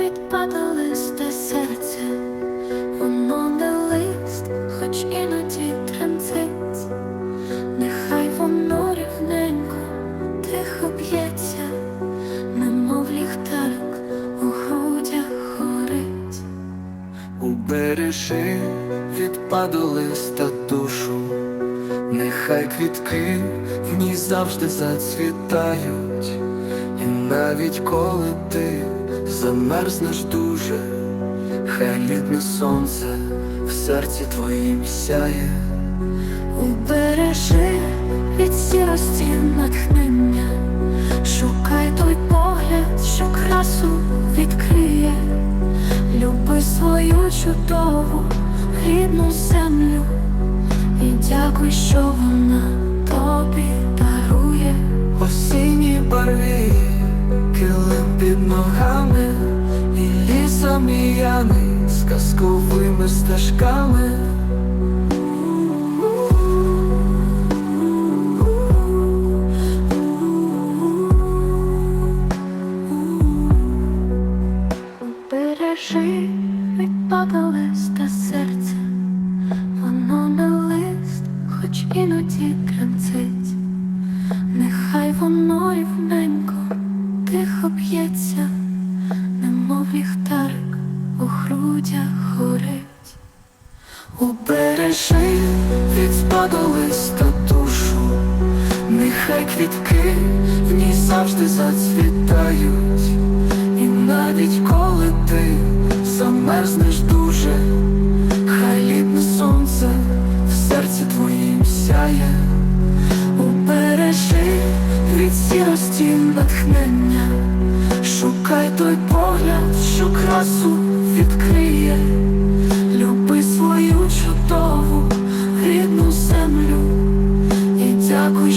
Відпаде листе серця, воно не хоч іноді тремтить, нехай воно рівненько, тихо б'ється, немов ліхтарик у грудях горить. Убережи від паду листа душу, нехай квітки в ній завжди зацвітають, і навіть коли ти замерзнеш дуже, хай літне сонце в серці твоїм сяє. Убережи від сірості натхнення, шукай той погляд, що красу відкриє, люби свою чудову рідну землю. І дякуй, що вона під ногами, і лісом і ями з казковими стежками. Бережи відпада листа серця, воно не лист, хоч іноді тремтить, ліхтарик у грудях горить. Убережи від спаду листа душу, нехай квітки в ній завжди зацвітають, і навіть коли ти замерзнеш дуже, хай літне сонце в серці твоїм сяє, убережи від сірості натхнення, шукай той погляд, що красу відкриє. Люби свою чудову рідну землю і дякуй,